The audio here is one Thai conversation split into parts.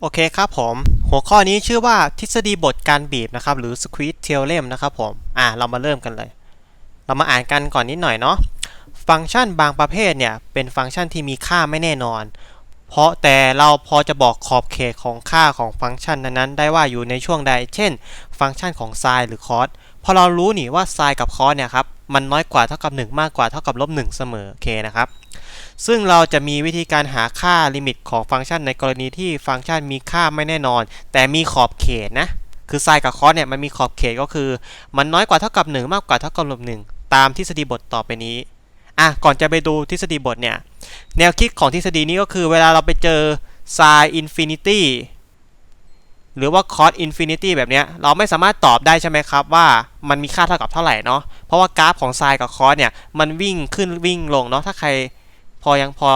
โอเคครับผม หัวข้อนี้ชื่อว่าทฤษฎีบทการบีบนะครับ หรือ Squeeze Theorem นะครับผม อ่า เรามาเริ่มกันเลย เรามาอ่านกันก่อนนิดหน่อยเนาะ ฟังก์ชันบางประเภทเนี่ย เป็นฟังก์ชันที่มีค่าไม่แน่นอน เพราะแต่เราพอจะบอกขอบเขตของค่าของฟังก์ชันนั้นๆ ได้ว่าอยู่ในช่วงใด เช่น ฟังก์ชันของไซน์หรือคอสพอเรารู้นี่ว่าไซน์กับคอสเนี่ยครับ มันน้อยกว่าเท่ากับ 1 มากกว่าเท่ากับลบ1เสมอ โอเคนะครับ ซึ่งเราจะมีวิธีการหาค่าลิมิตของฟังก์ชันในกรณีที่ฟังก์ชันมีค่าไม่แน่นอน แต่มีขอบเขตนะคือไซน์กับคอสเนี่ยมันมีขอบเขตก็คือ มันน้อยกว่าเท่ากับ 1 มากกว่าเท่ากับลบ1ตามทฤษฎีบทต่อไปนี้อะก่อนจะไปดูทฤษฎีบทเนี่ยแนวคิดของทฤษฎีนี้ก็คือเวลาเราไปเจอ sin infinity หรือว่า cos infinity แบบเนี้ยเราไม่สามารถตอบได้ใช่ไหมครับว่ามันมีค่าเท่ากับเท่าไหร่เนาะเพราะว่ากราฟของ sin กับ cos เนี่ยมันวิ่งขึ้นวิ่งลงเนาะถ้าใคร อยังพอ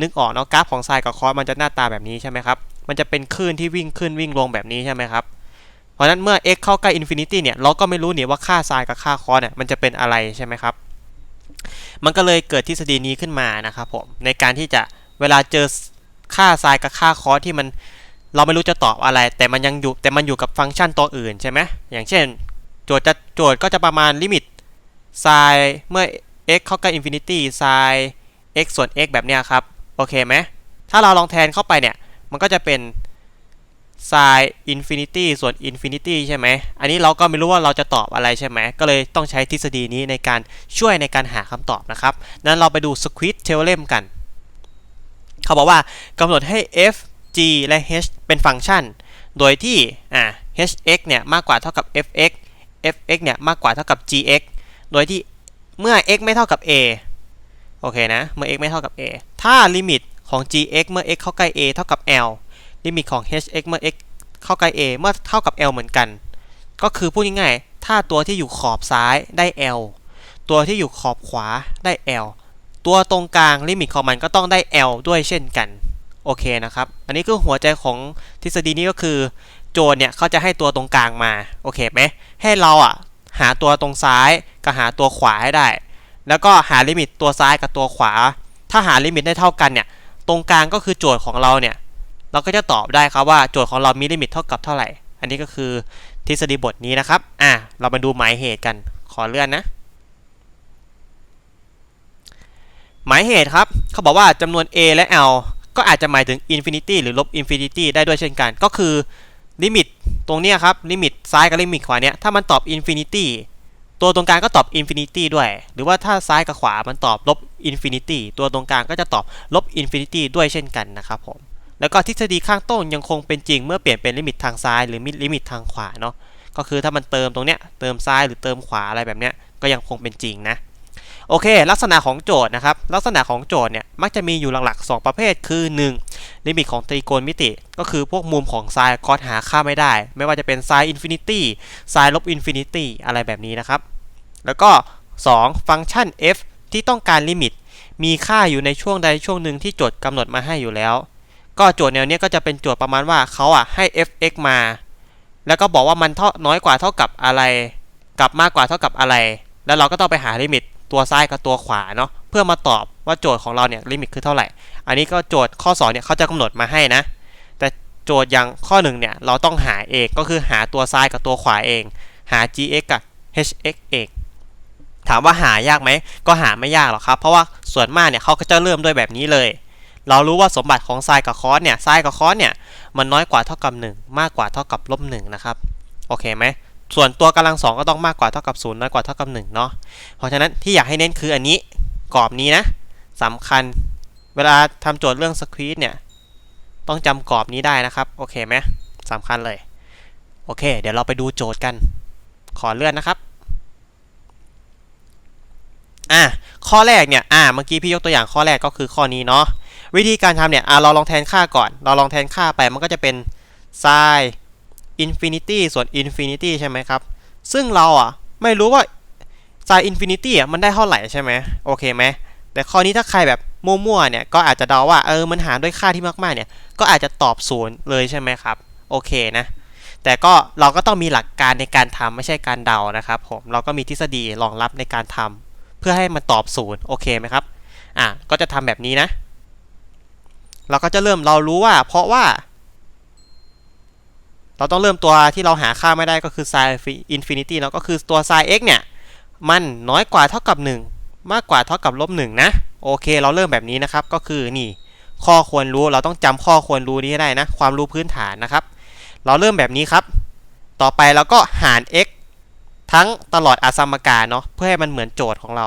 นึกออกเนาะกราฟของ sin กับ cos มันจะหน้าตาแบบนี้ใช่ไหมครับ มันจะเป็นคลื่นที่วิ่งขึ้นวิ่งลงแบบนี้ใช่ไหมครับ เพราะนั้นเมื่อ x เข้าใกล้ infinity เนี่ยเราก็ไม่รู้เนี่ยว่าค่า sin กับค่า cos เนี่ยมันจะเป็นอะไรใช่ไหมครับ มันก็เลยเกิดทฤษฎีนี้ขึ้นมานะครับผมในการที่จะเวลาเจอค่า sin กับค่า cos ที่มันเราไม่รู้จะตอบอะไร แต่มันยังอยู่แต่มันอยู่กับฟังก์ชันตัวอื่นใช่ไหมอย่างเช่น โจทย์จะโจทย์ก็จะประมาณลิมิต sin เมื่อ x เข้าใกล้ infinity sin x ส่วน x แบบเนี้ยครับ โอเคไหม ถ้าเราลองแทนเข้าไปเนี่ย มันก็จะเป็น sin infinity ส่วน infinity ใช่ไหม อันนี้เราก็ไม่รู้ว่าเราจะตอบอะไรใช่ไหม ก็เลยต้องใช้ทฤษฎีนี้ในการช่วยในการหาคำตอบนะครับ นั้นเราไปดู Squeeze Theorem กัน เขาบอกว่ากำหนดให้ f g และ h เป็นฟังก์ชัน โดยที่อ่า hx เนี่ยมากกว่าเท่ากับ fx fx เนี่ยมากกว่าเท่ากับ gx โดยที่เมื่อ x ไม่เท่ากับ a โอเคนะ เมื่อ x ไม่เท่ากับ a ถ้าลิมิตของ gx เมื่อ x เข้าใกล้ a เท่ากับ l ลิมิตของ hx เมื่อ x เข้าใกล้ a เมื่อเท่ากับ l เหมือนกัน ก็คือพูดง่ายๆ ถ้าตัวที่อยู่ขอบซ้ายได้ l ตัวที่อยู่ขอบขวาได้ l ตัวตรงกลางลิมิตของมันก็ต้องได้ l ด้วยเช่นกัน โอเคนะครับ อันนี้คือหัวใจของทฤษฎีนี้ก็คือ โจทย์เนี่ยเขาจะให้ตัวตรงกลางมา โอเคไหม ให้เราอะหาตัวตรงซ้ายกับหาตัวขวาให้ได้ แล้วก็หาลิมิตตัวซ้ายกับตัวขวา ถ้าหาลิมิตได้เท่ากันเนี่ย ตรงกลางก็คือโจทย์ของเราเนี่ย เราก็จะตอบได้ครับว่าโจทย์ของเรามีลิมิตเท่ากับเท่าไหร่ อันนี้ก็คือทฤษฎีบทนี้นะครับ อะ เรามาดูหมายเหตุกัน ขอเลื่อนนะ หมายเหตุครับ เขาบอกว่าจำนวน a และ l ก็อาจจะหมายถึง infinity หรือลบ infinity ได้ด้วยเช่นกัน ก็คือลิมิตตรงนี้ครับ ลิมิตซ้ายกับลิมิตขวาเนี้ย ถ้ามันตอบ infinity ตัวตรงกลางก็ตอบ infinity ด้วย หรือว่าถ้าซ้ายกับขวามันตอบลบ infinity ตัวตรงกลางก็จะตอบลบ infinity ด้วยเช่นกันนะครับผม แล้วก็ทฤษฎีข้างต้นยังคงเป็นจริงเมื่อเปลี่ยนเป็นลิมิตทางซ้ายหรือลิมิตทางขวาเนาะ ก็คือถ้ามันเติมตรงเนี้ยเติมซ้ายหรือเติมขวาอะไรแบบเนี้ยก็ยังคงเป็นจริงนะ โอเค ลักษณะของโจทย์นะครับ ลักษณะของโจทย์เนี่ยมักจะมีอยู่หลักๆ 2 ประเภทคือ 1. ลิมิตของตรีโกณมิติ ก็คือพวกมุมของไซน์คอสหาค่าไม่ได้ ไม่ว่าจะเป็นไซน์อินฟินิตี้ไซน์ลบอินฟินิตี้อะไรแบบนี้นะครับ แล้วก็ 2. ฟังก์ชัน f ที่ต้องการลิมิต มีค่าอยู่ในช่วงใดช่วงหนึ่งที่โจทย์กำหนดมาให้อยู่แล้ว ก็โจทย์แนวนี้ก็จะเป็นโจทย์ประมาณว่าเขาอะให้ f(x) มา แล้วก็บอกว่ามันเท่าน้อยกว่าเท่ากับอะไร กับมากกว่าเท่ากับอะไร แล้วเราก็ต้องไปหาลิมิต ตัวซ้ายกับตัวขวาเนาะเพื่อมาตอบว่าโจทย์ของเราเนี่ยลิมิตคือเท่าไหร่ อันนี้ก็โจทย์ข้อ2เนี่ยเขาจะกำหนดมาให้นะ แต่โจทย์อย่างข้อ1เนี่ยเราต้องหาเองก็คือหาตัวซ้ายกับตัวขวาเอง หา gx กับ hx เองถามว่าหายากไหมก็หาไม่ยากหรอกครับ เพราะว่าส่วนมากเนี่ยเขาก็จะเริ่มด้วยแบบนี้เลย เรารู้ว่าสมบัติของไซน์กับคอสเนี่ยไซน์กับคอสเนี่ยมันน้อยกว่าเท่ากับ 1 มากกว่าเท่ากับลบ1นะครับโอเคไหม ส่วนตัวกำลังสองก็ต้องมากกว่าเท่ากับ0น้อยกว่าเท่ากับ1เนาะเพราะฉะนั้นที่อยากให้เน้นคืออันนี้กรอบนี้นะสำคัญเวลาทำโจทย์เรื่องสควีตเนี่ยต้องจำกรอบนี้ได้นะครับ โอเคไหมสำคัญเลย โอเค เดี๋ยวเราไปดูโจทย์กัน ขอเลื่อนนะครับอะข้อแรกเนี่ยอะเมื่อกี้พี่ยกตัวอย่างข้อแรกก็คือข้อนี้เนาะวิธีการทำเนี่ยอะเราลองแทนค่าก่อน เราลองแทนค่าไปมันก็จะเป็น sin infinity ส่วน infinity ใช่ไหมครับ ซึ่งเราอะไม่รู้ว่า sin infinity อะมันได้เท่าไหร่ใช่ไหมโอเคไหมแต่ข้อนี้ถ้าใครแบบมั่วๆเนี่ยก็อาจจะเดาว่าเออมันหารด้วยค่าที่มากๆเนี่ยก็อาจจะตอบศูนย์เลยใช่ไหมครับโอเคนะแต่ก็เราก็ต้องมีหลักการในการทำไม่ใช่การเดานะครับผมเราก็มีทฤษฎีรองรับในการทำเพื่อให้มันตอบศูนย์โอเคไหมครับอะก็จะทำแบบนี้นะ เราก็จะเริ่มเรารู้ว่า เพราะว่า เราต้องเริ่มตัวที่เราหาค่าไม่ได้ก็คือ sin infinity เนาะก็คือตัว sin x เนี่ย มันน้อยกว่าเท่ากับ 1 มากกว่าเท่ากับลบ1นะ โอเค เราเริ่มแบบนี้นะครับ ก็คือนี่ ข้อควรรู้เราต้องจำข้อควรรู้นี้ให้ได้นะ ความรู้พื้นฐานนะครับ เราเริ่มแบบนี้ครับ ต่อไปเราก็หาร x ทั้งตลอดอสมการเนาะ เพื่อให้มันเหมือนโจทย์ของเรา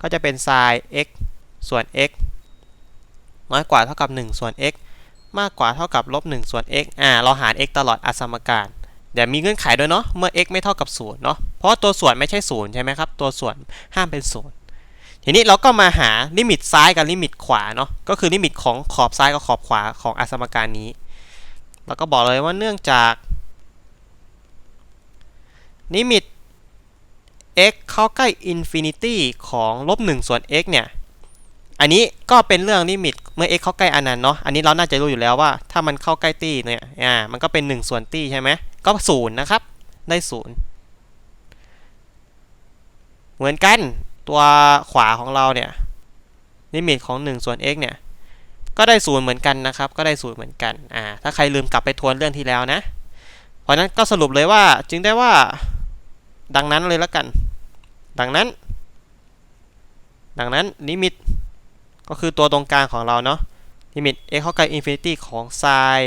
ก็จะเป็น sin x ส่วน x น้อยกว่าเท่ากับ 1 ส่วน x มากกว่าเท่ากับลบ1ส่วน x อ่าเราหาร x ตลอดอสมการเดี๋ยวมีเงื่อนไขด้วยเนาะเมื่อ x ไม่เท่ากับ0เนาะเพราะว่าตัวส่วนไม่ใช่0ใช่ไหมครับตัวส่วนห้ามเป็น0ทีนี้เราก็มาหาลิมิตซ้ายกับลิมิตขวาเนาะก็คือลิมิตของขอบซ้ายกับขอบขวาของอสมการนี้เราก็บอกเลยว่าเนื่องจากลิมิต x เข้าใกล้ infinity ของลบ1ส่วน x เนี่ย อันนี้ก็เป็นเรื่องลิมิตเมื่อ x เข้าใกล้อันนั้นเนาะอันนี้เราน่าจะรู้อยู่แล้วว่า ถ้ามันเข้าใกล้ตี้เนี่ยอ่ามันก็เป็น 1 ส่วนตี้ใช่ไหมก็ศูนย์นะครับ ได้ศูนย์เหมือนกันตัวขวาของเราเนี่ยลิมิตของ 1 ส่วน x เนี่ยก็ได้ศูนย์เหมือนกันนะครับ ก็ได้ศูนย์เหมือนกันอ่าถ้าใครลืมกลับไปทวนเรื่องที่แล้วนะ เพราะนั้นก็สรุปเลยว่าจึงได้ว่า ดังนั้นเลยแล้วกัน ดังนั้น ดังนั้นลิมิต ก็คือตัวตรงกลางของเราเนาะลิมิต x เข้าใกล้ infinity ของ sin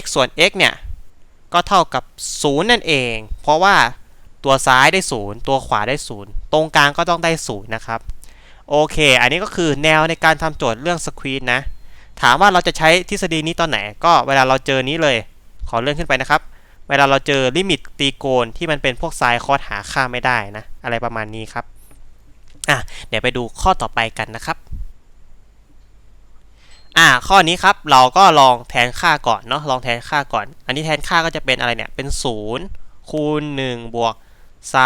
x ส่วน x เนี่ย ก็เท่ากับ 0 นั่นเอง เพราะว่าตัวซ้ายได้ 0 ตัวขวาได้ 0 ตรงกลางก็ต้องได้ 0 นะครับ โอเค อันนี้ก็คือแนวในการทำโจทย์เรื่อง squeeze นะ ถามว่าเราจะใช้ทฤษฎีนี้ตอนไหน ก็เวลาเราเจอนี้เลย ขอเลื่อนขึ้นไปนะครับ เวลาเราเจอลิมิตตีโกณที่มันเป็นพวกไซน์คอสหาค่าไม่ได้นะ อะไรประมาณนี้ครับ อะ เดี๋ยวไปดูข้อต่อไปกันนะครับ อ่าข้อนี้ครับเราก็ลองแทนค่าก่อนเนาะลองแทนค่าก่อน อันนี้แทนค่าก็จะเป็นอะไรเนี่ยเป็น 0 คูณ1บวกไซ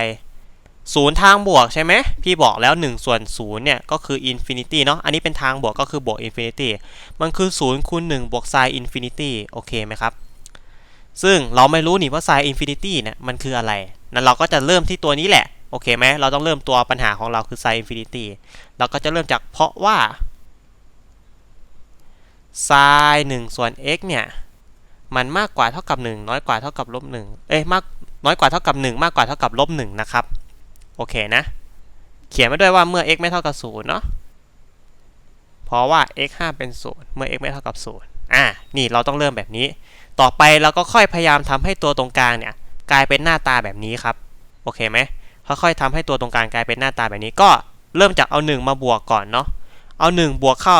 น์0ทางบวกใช่ไหมพี่บอกแล้ว1ส่วน0เนี่ยก็คือ infinity เนาะอันนี้เป็นทางบวกก็คือบวก infinity มันคือ0คูณ1บวกไซน์ infinity โอเคไหมครับ ซึ่งเราไม่รู้นี่ว่า sin infinity เนี่ยมันคืออะไรนั้นเราก็จะเริ่มที่ตัวนี้แหละโอเคไหมเราต้องเริ่มตัวปัญหาของเราคือ sin infinity เราก็จะเริ่มจากเพราะว่า sin 1ส่วน x เนี่ย มันมากกว่าเท่ากับ 1 น้อยกว่าเท่ากับลบ1เอ้ยมากน้อยกว่าเท่ากับ 1 มากกว่าเท่ากับลบ1นะครับ โอเคนะ เขียนไว้ด้วยว่าเมื่อ x ไม่เท่ากับ0เนาะเพราะว่า x ห้าเป็น 0 เมื่อ x ไม่เท่ากับ 0 อ่า นี่เราต้องเริ่มแบบนี้ ต่อไปเราก็ค่อยพยายามทำให้ตัวตรงกลางเนี่ย กลายเป็นหน้าตาแบบนี้ครับ โอเคไหมค่อยๆทำให้ตัวตรงกลางกลายเป็นหน้าตาแบบนี้ ก็เริ่มจากเอา 1 มาบวกก่อนเนาะ เอา 1 บวกเข้า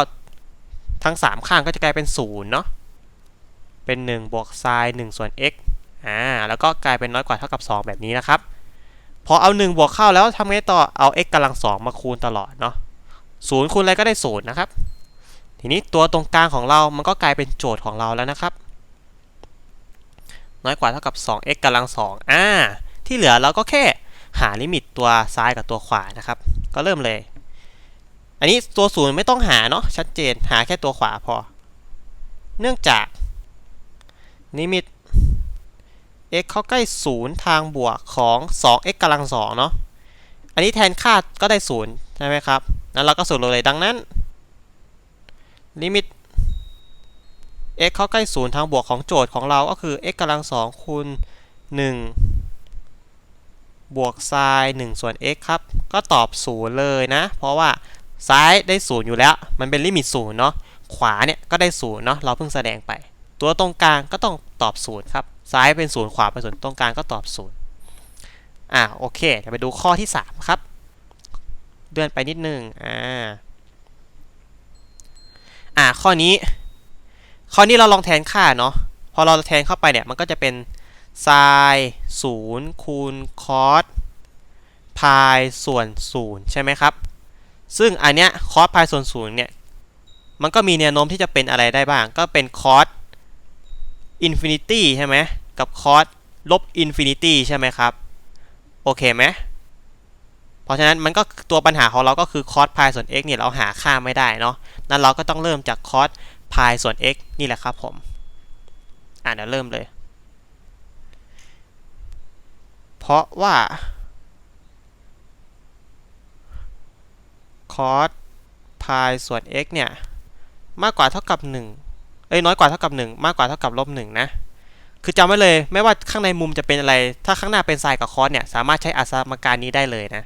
ทั้ง 3 ข้างก็จะกลายเป็น0เนาะเป็น 1 บวกไซน์1ส่วน x อ่าแล้วก็กลายเป็นน้อยกว่าเท่ากับ 2 แบบนี้นะครับ พอเอา 1 บวกเข้าแล้วทำไงต่อเอา x กำลัง 2 มาคูณตลอดเนาะ0คูณอะไรก็ได้0นะครับ ทีนี้ตัวตรงกลางของเรามันก็กลายเป็นโจทย์ของเราแล้วนะครับ น้อยกว่าเท่ากับ 2x กำลัง2อ่าที่เหลือเราก็แค่หาลิมิตตัวซ้ายกับตัวขวานะครับ ก็เริ่มเลย อันนี้ตัวศูนย์ไม่ต้องหาเนาะชัดเจนหาแค่ตัวขวาพอ เนื่องจากลิมิต x เข้าใกล้0ทางบวกของ 2x กำลัง2เนาะอันนี้แทนค่าก็ได้0ใช่ไหมครับนั้นเราก็สรุปเลยดังนั้น ลิมิต x เข้าใกล้0ทางบวกของโจทย์ของเราก็คือ x กำลัง2คูณ1บวกไซน์1ส่วน x ครับ ก็ตอบ 0 เลยนะ เพราะว่า ซ้ายได้0อยู่แล้ว มันเป็นลิมิต0เนาะ ขวาเนี่ยก็ได้0เนาะ เราเพิ่งแสดงไป ตัวตรงกลางก็ต้องตอบ0ครับ ซ้ายเป็น0ขวาเป็น0ตรงกลางก็ตอบ0อ่าโอเคเดี๋ยวไปดูข้อที่ 3 ครับ เดือนไปนิดนึง อ่า อ่าข้อนี้ ข้อนี้เราลองแทนค่าเนาะ พอเราแทนเข้าไปเนี่ย มันก็จะเป็น sin 0คูณ cos พายส่วน0ใช่ไหมครับ ซึ่งอันเนี้ย cos พายส่วน0เนี่ยมันก็มีแนวโน้มที่จะเป็นอะไรได้บ้าง ก็เป็น cos infinity ใช่ไหมกับ cos ลบ infinity ใช่ไหมครับ โอเคไหมเพราะฉะนั้นมันก็ตัวปัญหาของเราก็คือ cos พายส่วน x เนี่ยเราหาค่าไม่ได้เนาะนั้นเราก็ต้องเริ่มจาก cos พายส่วน x นี่แหละครับผมอ่าเดี๋ยวเริ่มเลย เพราะว่า cos พายส่วน x เนี่ย มากกว่าเท่ากับ 1 เอ้ย น้อยกว่าเท่ากับ 1 มากกว่าเท่ากับลบ1นะ คือจำไว้เลย ไม่ว่าข้างในมุมจะเป็นอะไร ถ้าข้างหน้าเป็นไซน์กับคอสเนี่ย สามารถใช้อสมการนี้ได้เลยนะ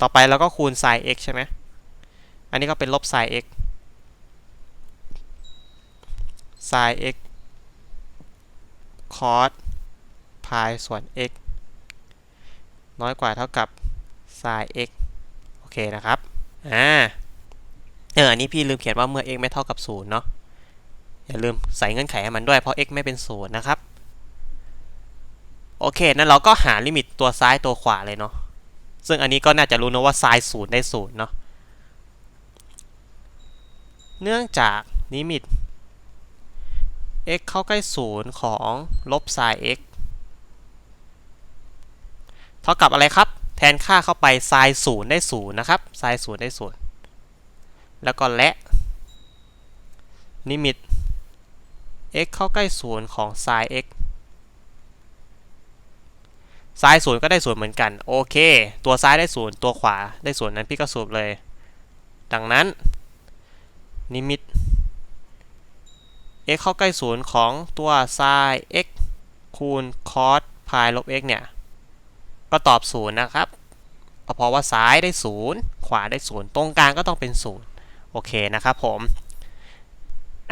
ต่อไปเราก็คูณไซน์ x ใช่ไหม อันนี้ก็เป็นลบไซน์ x ไซน์ x คอสพายส่วน x น้อยกว่าเท่ากับไซน์ x โอเคนะครับ อ่าเอออันนี้พี่ลืมเขียนว่าเมื่อ x ไม่เท่ากับ0เนาะอย่าลืมใส่เงื่อนไขให้มันด้วยเพราะ x ไม่เป็น0นะครับโอเคนั้นเราก็หาลิมิตตัวซ้ายตัวขวาเลยเนาะซึ่งอันนี้ก็น่าจะรู้นะว่าไซน์ศูนย์ได้ศูนย์เนาะเนื่องจากลิมิต x เข้าใกล้ศูนย์ของลบไซน์ x เท่ากับอะไรครับ แทนค่าเข้าไปไซน์ศูนย์ได้ศูนย์นะครับไซน์ศูนย์ได้ศูนย์แล้วก็และลิมิต x เข้าใกล้ศูนย์ของไซน์ x ซ้ายศูนย์ก็ได้ศูนย์เหมือนกัน โอเค ตัวซ้ายได้ศูนย์ตัวขวาได้ศูนย์นั้นพี่ก็สูบเลย ดังนั้น นิมิต x เข้าใกล้ศูนย์ของตัวไซน์ x คูณคอสพายลบ x เนี่ย ก็ตอบศูนย์นะครับเพราะว่าซ้ายได้ศูนย์ขวาได้ศูนย์ตรงกลางก็ต้องเป็นศูนย์โอเคนะครับผม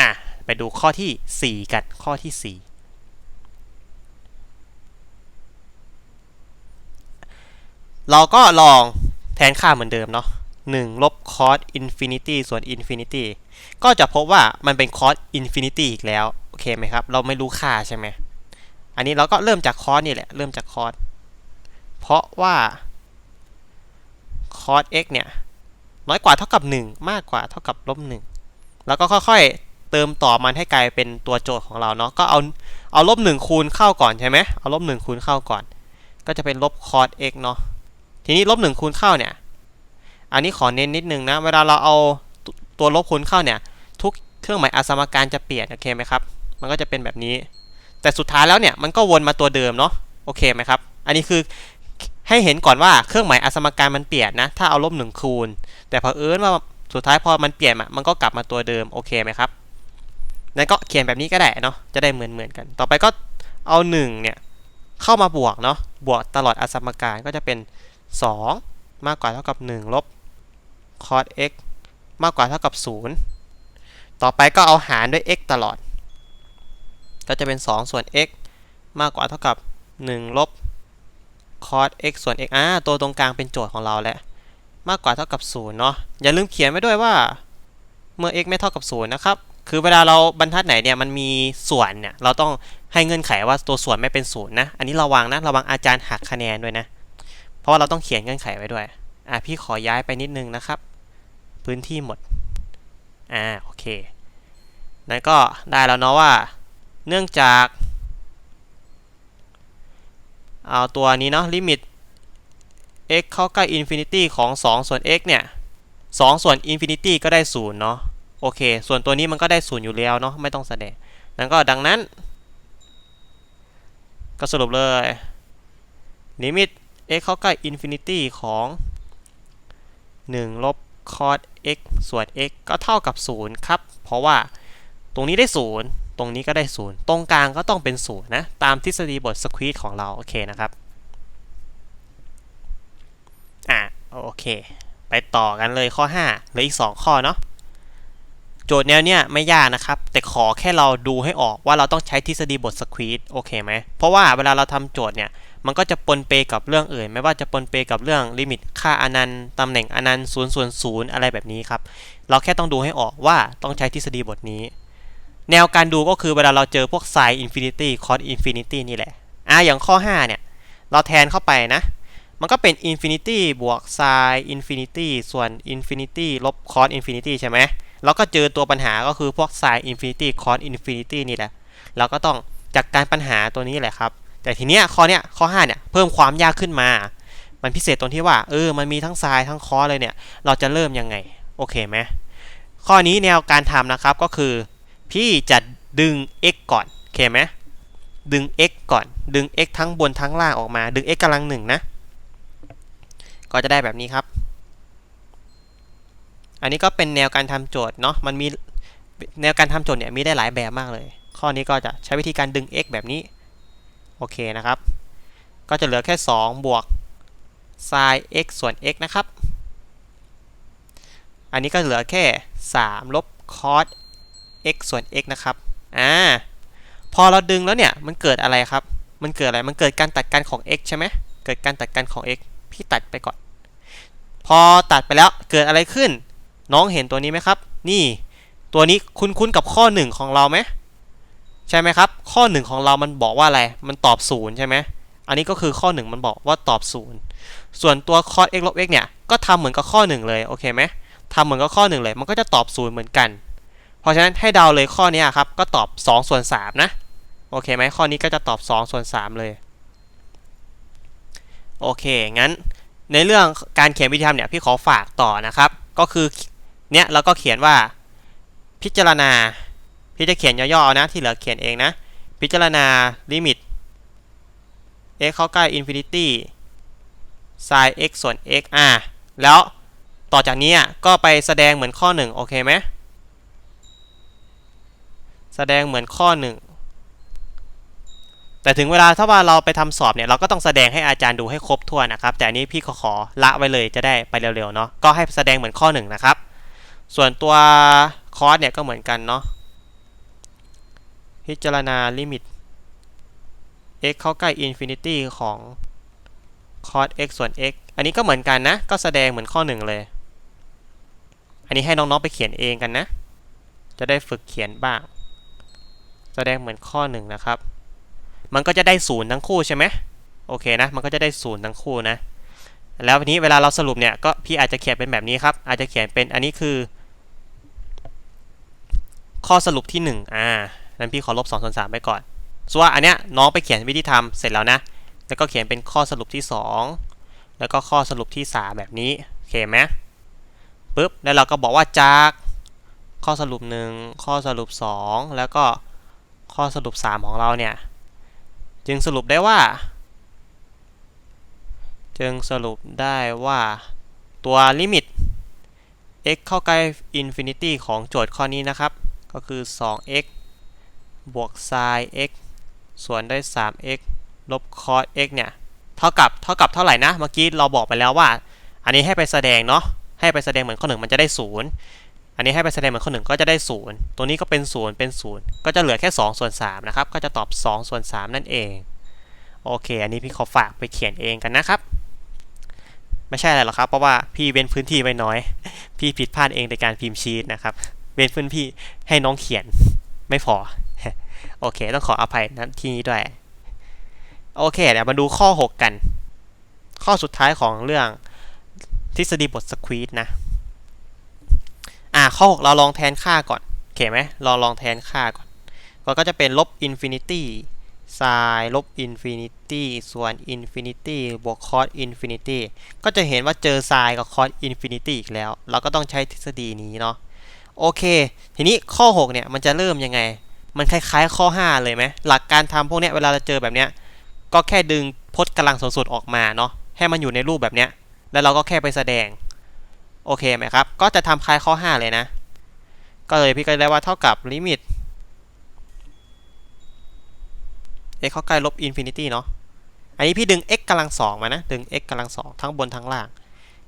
อะไปดูข้อที่ 4 กันข้อที่ 4เราก็ลองแทนค่าเหมือนเดิมเนาะ1ลบคอสอินฟินิตี้ส่วนอินฟินิตี้ก็จะพบว่ามันเป็นคอสอินฟินิตี้อีกแล้ว โอเคไหมครับ เราไม่รู้ค่าใช่ไหม อันนี้เราก็เริ่มจากคอสนี่แหละ เริ่มจากคอส เพราะว่าคอส x เนี่ย น้อยกว่าเท่ากับ 1 มากกว่าเท่ากับลบ1แล้วก็ค่อยๆ เติมต่อมันให้กลายเป็นตัวโจทย์ของเราเนาะ ก็เอา เอาลบ1คูณเข้าก่อนใช่ไหมเอาลบ1คูณเข้าก่อน ก็จะเป็นลบคอส x เนาะ ทีนี้ลบ1คูณเข้าเนี่ย อันนี้ขอเน้นนิดนึงนะ เวลาเราเอาตัวลบคูณเข้าเนี่ย ทุกเครื่องหมายอสมการจะเปลี่ยน โอเคไหมครับ มันก็จะเป็นแบบนี้ แต่สุดท้ายแล้วเนี่ย มันก็วนมาตัวเดิมเนาะ โอเคไหมครับ อันนี้คือ ให้เห็นก่อนว่าเครื่องหมายอสมการมันเปลี่ยนนะ ถ้าเอาลบหนึ่งคูณ แต่พอเอิญว่าสุดท้ายพอมันเปลี่ยนมันก็กลับมาตัวเดิมโอเคไหมครับนั่นก็เขียนแบบนี้ก็ได้เนาะจะได้เหมือนเหมือนกัน ต่อไปก็เอา1เนี่ยเข้ามาบวกเนาะบวกตลอดอสมการก็จะเป็น 2 มากกว่าเท่ากับ 1 ลบ cos x มากกว่าเท่ากับ 0 ต่อไปก็เอาหารด้วย x ตลอด ก็จะเป็น 2 ส่วน x มากกว่าเท่ากับ 1 ลบ cos x ส่วน x อ่าตัวตรงกลางเป็นโจทย์ของเราแหละ มากกว่าเท่ากับ0เนาะ อย่าลืมเขียนไว้ด้วยว่า เมื่อ x ไม่เท่ากับ0นะครับ คือเวลาเราบรรทัดไหนเนี่ยมันมีส่วนเนี่ย เราต้องให้เงื่อนไขว่าตัวส่วนไม่เป็นศูนย์นะ อันนี้ระวังนะ ระวังอาจารย์หักคะแนนด้วยนะ เพราะว่าเราต้องเขียนเงื่อนไขไว้ด้วย อะพี่ขอย้ายไปนิดนึงนะครับ พื้นที่หมด อ่า โอเค นั่นก็ได้แล้วเนาะว่า เนื่องจาก เอาตัวนี้เนาะลิมิต x เข้าใกล้อินฟินิตี้ของ 2 ส่วน x เนี่ย2ส่วนอินฟินิตี้ก็ได้0เนาะโอเค ส่วนตัวนี้มันก็ได้0อยู่แล้วเนาะไม่ต้องแสดงนั้นก็ดังนั้น ก็สรุปเลยลิมิต x เข้าใกล้อินฟินิตี้ของ1ลบ cos x ส่วน x ก็เท่ากับ 0 ครับ เพราะว่าตรงนี้ได้ 0 ตรงนี้ก็ได้ 0 ตรงกลางก็ต้องเป็น0นะ ตามทฤษฎีบทสควีตของเรา โอเคนะครับ อะ โอเค ไปต่อกันเลยข้อ5เหลืออีก 2 ข้อเนาะ โจทย์แนวเนี้ยไม่ยากนะครับ แต่ขอแค่เราดูให้ออกว่าเราต้องใช้ทฤษฎีบทสควีตโอเคไหม เพราะว่าเวลาเราทำโจทย์เนี่ย มันก็จะปนเปกับเรื่องอื่น ไม่ว่าจะปนเปกับเรื่องลิมิตค่าอนันต์ตำแหน่งอนันต์ศูนย์ส่วนศูนย์อะไรแบบนี้ครับ เราแค่ต้องดูให้ออกว่าต้องใช้ทฤษฎีบทนี้ แนวการดูก็คือเวลาเราเจอพวก sin infinity cos infinity นี่แหละอะอย่างข้อ 5 เนี่ย เราแทนเข้าไปนะ มันก็เป็น infinity บวก sin infinity ส่วน infinity ลบ cos infinity ใช่ไหมแล้วก็เจอตัวปัญหาก็คือพวก sin infinity cos infinity นี่แหละ เราก็ต้องจัดกการปัญหาตัวนี้แหละครับ แต่ทีเนี้ยข้อเนี้ยข้อ 5 เนี่ย เพิ่มความยากขึ้นมา มันพิเศษตรงที่ว่าเออมันมีทั้ง sin ทั้ง cos เลยเนี่ย เราจะเริ่มยังไง โอเคไหมข้อนี้แนวการทำนะครับก็คือ พี่จะดึง x ก่อนโอเคไหมดึง x ก่อน ดึง x ทั้งบนทั้งล่างออกมา ดึง x กำลังหนึ่งนะ ก็จะได้แบบนี้ครับ อันนี้ก็เป็นแนวการทำโจทย์เนาะ มันมีแนวการทำโจทย์เนี่ยมีได้หลายแบบมากเลย ข้อนี้ก็จะใช้วิธีการดึง x แบบนี้ โอเคนะครับ ก็จะเหลือแค่ 2 บวก sin x ส่วน x นะครับ อันนี้ก็เหลือแค่ 3 ลบ cos x ส่วน x นะครับ อ่า พอเราดึงแล้วเนี่ย มันเกิดอะไรครับ มันเกิดอะไร มันเกิดการตัดกันของ x ใช่ไหม เกิดการตัดกันของ x พี่ตัดไปก่อน พอตัดไปแล้วเกิดอะไรขึ้น น้องเห็นตัวนี้ไหมครับ นี่ ตัวนี้คุ้นๆกับข้อ 1 ของเราไหมใช่ไหมครับ ข้อ 1 ของเรามันบอกว่าอะไร มันตอบ0ใช่ไหมอันนี้ก็คือข้อ 1 มันบอกว่าตอบ 0 ส่วนตัว cos x ลบ x เนี่ย ก็ทำเหมือนกับข้อ 1 เลย โอเคไหมทำเหมือนกับข้อ 1 เลย มันก็จะตอบ 0 เหมือนกัน ราะฉะนั้นให้เดาเลยข้อนี้ครับก็ตอบ2ส่วน3นะโอเคไหมข้อนี้ก็จะตอบ2ส่วน3เลยโอเคงั้นในเรื่องการเขียนวิธีทำเนี่ยพี่ขอฝากต่อนะครับ ก็คือเนี่ยเราก็เขียนว่าพิจารณาพี่จะเขียนย่อๆนะที่เหลือเขียนเองนะ พิจารณาลิมิต x เข้าใกล้ infinity sin x ส่วน x อ่าแล้วต่อจากนี้ก็ไปแสดงเหมือนข้อ 1 โอเคไหม แสดงเหมือนข้อ1แต่ถึงเวลาถ้าว่าเราไปทำสอบเนี่ยเราก็ต้องแสดงให้อาจารย์ดูให้ครบถ้วนนะครับ แต่อันนี้พี่ขอขอละไว้เลยจะได้ไปเร็วๆเนาะก็ให้แสดงเหมือนข้อ1นะครับ ส่วนตัวคอร์สเนี่ยก็เหมือนกันเนาะพิจารณาลิมิต x เข้าใกล้ infinity ของ cos x ส่วน x อันนี้ก็เหมือนกันนะ ก็แสดงเหมือนข้อ1เลย อันนี้ให้น้องๆไปเขียนเองกันนะ จะได้ฝึกเขียนบ้าง แสดงเหมือนข้อ1นะครับ มันก็จะได้ศูนย์ทั้งคู่ใช่ไหมโอเคนะ มันก็จะได้ศูนย์ทั้งคู่นะ แล้วทีนี้เวลาเราสรุปเนี่ย ก็พี่อาจจะเขียนเป็นแบบนี้ครับ อาจจะเขียนเป็นอันนี้คือ ข้อสรุปที่ 1 อ่า นั้นพี่ขอลบ2ส่วน3ไปก่อน ส่วนอันเนี้ยน้องไปเขียนวิธีทำเสร็จแล้วนะ แล้วก็เขียนเป็นข้อสรุปที่ 2 แล้วก็ข้อสรุปที่ 3 แบบนี้ โอเคไหมปุ๊บ แล้วเราก็บอกว่าจากข้อสรุป 1 ข้อสรุป 2 แล้วก็ ข้อสรุป 3 ของเราเนี่ย จึงสรุปได้ว่า จึงสรุปได้ว่าตัวลิมิต x เข้าใกล้ infinity ของโจทย์ข้อนี้นะครับ ก็คือ 2x บวก sin x ส่วนด้วย 3x ลบ cos x เนี่ย เท่ากับ เท่ากับเท่าไหร่นะ เมื่อกี้เราบอกไปแล้วว่า อันนี้ให้ไปแสดงเนาะ ให้ไปแสดงเหมือนข้อหนึ่งมันจะได้ 0 อันนี้ให้ไปแสดงเหมือนข้อหนึ่งก็จะได้ 0 ตัวนี้ก็เป็น 0 เป็น 0 ก็จะเหลือแค่2ส่วน3นะครับ ก็จะตอบ2ส่วน3นั่นเอง โอเค อันนี้พี่ขอฝากไปเขียนเองกันนะครับ ไม่ใช่อะไรหรอกครับ เพราะว่าพี่เว้นพื้นที่ไว้น้อย พี่ผิดพลาดเองในการพิมพ์ชีตนะครับ เว้นพื้นที่ให้น้องเขียน ไม่พอ โอเค ต้องขออภัยนะที่นี้ด้วย โอเค เดี๋ยวมาดูข้อ 6 กัน ข้อสุดท้ายของเรื่องทฤษฎีบทสควีตนะ ข้อ 6 เราลองแทนค่าก่อนโอเคไหมเราลองแทนค่าก่อนก็จะเป็นลบอินฟินิตี้ sin ลบอินฟินิตี้ส่วนอินฟินิตี้บวก cos อินฟินิตี้ก็จะเห็นว่าเจอ sin กับ cos อินฟินิตี้อีกแล้ว เราก็ต้องใช้ทฤษฎีนี้เนาะโอเค ทีนี้ข้อ 6 เนี่ยมันจะเริ่มยังไง มันคล้ายๆข้อ 5 เลยไหมหลักการทำพวกเนี้ยเวลาเราเจอแบบเนี้ยก็แค่ดึงพจน์กำลังสูงสุดออกมาเนาะให้มันอยู่ในรูปแบบเนี้ยแล้วเราก็แค่ไปแสดง โอเคไหมครับ ก็จะทำคล้ายข้อ 5 เลยนะ ก็เลยพี่ก็ได้ว่าเท่ากับลิมิต x เข้าใกล้ลบอินฟินิตี้เนาะ อันนี้พี่ดึง x กำลังสองมานะ ดึง x กำลังสองทั้งบนทั้งล่าง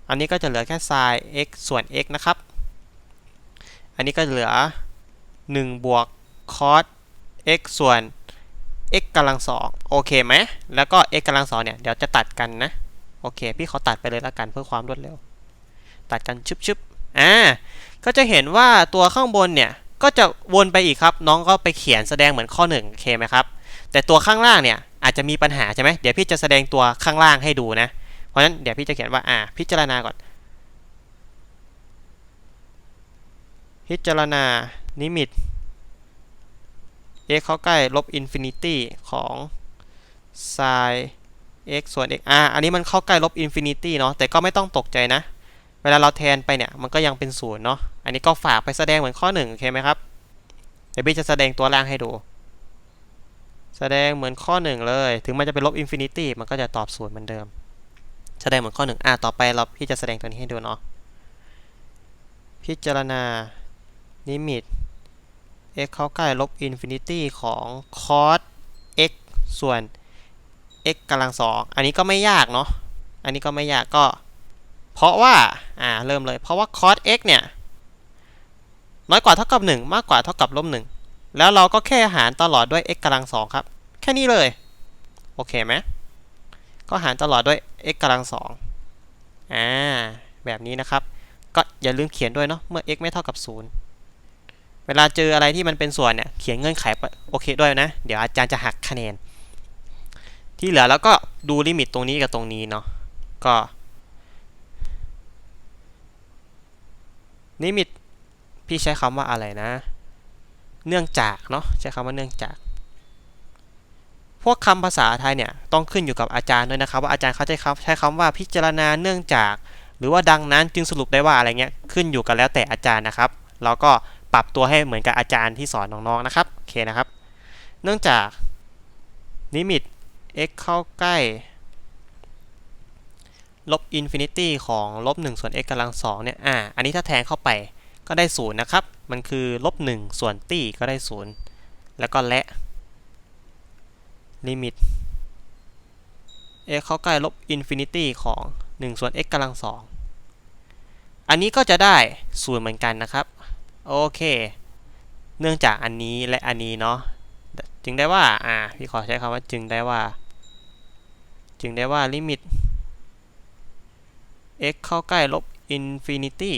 อันนี้ก็จะเหลือแค่ sin x ส่วน x นะครับ อันนี้ก็เหลือ 1 บวก cos x ส่วน x กำลังสองโอเคไหม แล้วก็ x กำลังสองเนี่ย เดี๋ยวจะตัดกันนะ โอเค พี่ขอตัดไปเลยแล้วกันเพื่อความรวดเร็ว ตัดกันชึบๆอ่าก็จะเห็นว่าตัวข้างบนเนี่ยก็จะวนไปอีกครับ น้องก็ไปเขียนแสดงเหมือนข้อ1โอเคไหมครับแต่ตัวข้างล่างเนี่ยอาจจะมีปัญหาใช่ไหมเดี๋ยวพี่จะแสดงตัวข้างล่างให้ดูนะ เพราะฉะนั้นเดี๋ยวพี่จะเขียนว่าอ่าพิจารณาก่อน พิจารณานิมิต x เข้าใกล้ลบอินฟินิตี้ของ sin x ส่วน x อ่าอันนี้มันเข้าใกล้ลบอินฟินิตี้เนาะแต่ก็ไม่ต้องตกใจนะ ลาเราแทนไปเนี่ยมันก็ยังเป็นศูนย์เนาะอันนี้ก็ฝากไปแสดงเหมือนข้อ1โอเคไหมครับเดี๋ยวพี่จะแสดงตัวล่างให้ดู แสดงเหมือนข้อ 1 เลย ถึงมันจะเป็นลบอินฟินิตี้มันก็จะตอบศูนย์เหมือนเดิม แสดงเหมือนข้อ 1 อะต่อไปเราพี่จะแสดงตัวนี้ให้ดูเนาะพิจารณานิมิต x เข้าใกล้ลบอินฟินิตี้ของ cos x ส่วน x กำลังสองอันนี้ก็ไม่ยากเนาะอันนี้ก็ไม่ยากก็ เพราะว่า อ่า เริ่มเลย เพราะว่า cos x เนี่ย น้อยกว่าเท่ากับ 1 มากกว่าเท่ากับลบ1แล้วเราก็แค่หารตลอดด้วย x กำลังสองครับ แค่นี้เลย โอเคไหมก็หารตลอดด้วย x กำลังสองอ่า แบบนี้นะครับ ก็อย่าลืมเขียนด้วยเนาะ เมื่อ x ไม่เท่ากับ 0 เวลาเจออะไรที่มันเป็นส่วนเนี่ย เขียนเงื่อนไขโอเคด้วยนะ เดี๋ยวอาจารย์จะหักคะแนน ที่เหลือแล้วก็ดูลิมิตตรงนี้กับตรงนี้เนาะ ก็ ลิมิตพี่ใช้คำว่าอะไรนะ เนื่องจากเนาะใช้คำว่าเนื่องจาก พวกคำภาษาไทยเนี่ยต้องขึ้นอยู่กับอาจารย์ด้วยนะครับ ว่าอาจารย์เขาใช้คำใช้คำว่าพิจารณาเนื่องจาก หรือว่าดังนั้นจึงสรุปได้ว่าอะไรเงี้ยขึ้นอยู่กันแล้วแต่อาจารย์นะครับเราก็ปรับตัวให้เหมือนกับอาจารย์ที่สอนน้องๆนะครับโอเคนะครับ เนื่องจากลิมิต x เข้าใกล้ ลบอินฟินิตี้ของลบ1ส่วน x กำลัง2เนี่ย อ่า อันนี้ถ้าแทนเข้าไปก็ได้0นะครับ มันคือลบ1ส่วนตี้ก็ได้ 0 แล้วก็และ ลิมิต x เข้าใกล้ลบอินฟินิตี้ของ1ส่วน x กำลัง2อันนี้ก็จะได้ 0 เหมือนกันนะครับ โอเค เนื่องจากอันนี้และอันนี้เนาะ จึงได้ว่า อ่า พี่ขอใช้คำว่าจึงได้ว่า จึงได้ว่าลิมิต x เข้าใกล้ลบอินฟินิตี้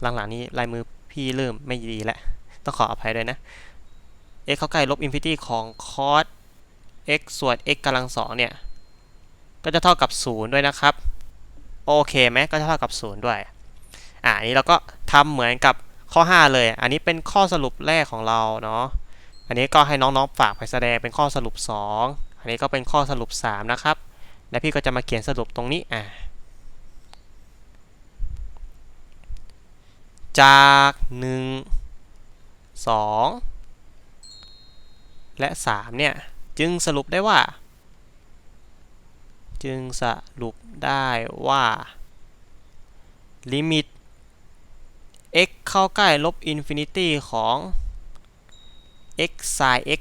หลังๆนี้ลายมือพี่เริ่มไม่ดีแล้ว ต้องขออภัยด้วยนะ x เข้าใกล้ลบอินฟินิตี้ของ cos x ส่วน x กำลังสองเนี่ย ก็จะเท่ากับ 0 ด้วยนะครับ โอเคไหมก็จะเท่ากับ 0 ด้วย อ่านี้เราก็ทำเหมือนกับข้อ 5 เลย อันนี้เป็นข้อสรุปแรกของเราเนาะ อันนี้ก็ให้น้องๆฝากไปแสดงเป็นข้อสรุป 2 อันนี้ก็เป็นข้อสรุป 3 นะครับ และพี่ก็จะมาเขียนสรุปตรงนี้ อ่า จาก 1 2 และ 3 เนี่ย จึงสรุปได้ว่า จึงสรุปได้ว่าลิมิต x เข้าใกล้ลบอินฟินิตี้ของ x sin x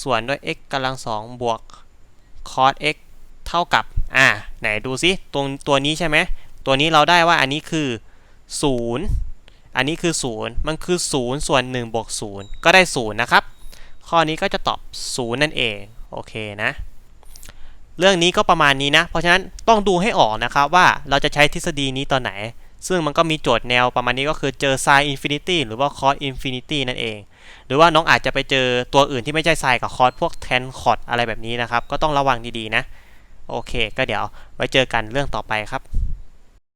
ส่วนด้วย x กำลังสองบวก cos x เท่ากับ อ่า ไหนดูซิตรงตัวนี้ใช่ไหม ตัวนี้เราได้ว่าอันนี้คือ 0 อันนี้คือ 0 มันคือ 0 ส่วน1บวก0ก็ได้ 0 นะครับ ข้อนี้ก็จะตอบ 0 นั่นเอง โอเคนะ เรื่องนี้ก็ประมาณนี้นะ เพราะฉะนั้นต้องดูให้ออกนะครับว่าเราจะใช้ทฤษฎีนี้ตอนไหน ซึ่งมันก็มีโจทย์แนวประมาณนี้ก็คือเจอ sin infinity หรือว่า cos infinity นั่นเอง หรือว่าน้องอาจจะไปเจอตัวอื่นที่ไม่ใช่ sin กับ cos พวก tan cot อะไรแบบนี้นะครับ ก็ต้องระวังดีๆนะ โอเค ก็เดี๋ยวไว้เจอกันเรื่องต่อไปครับ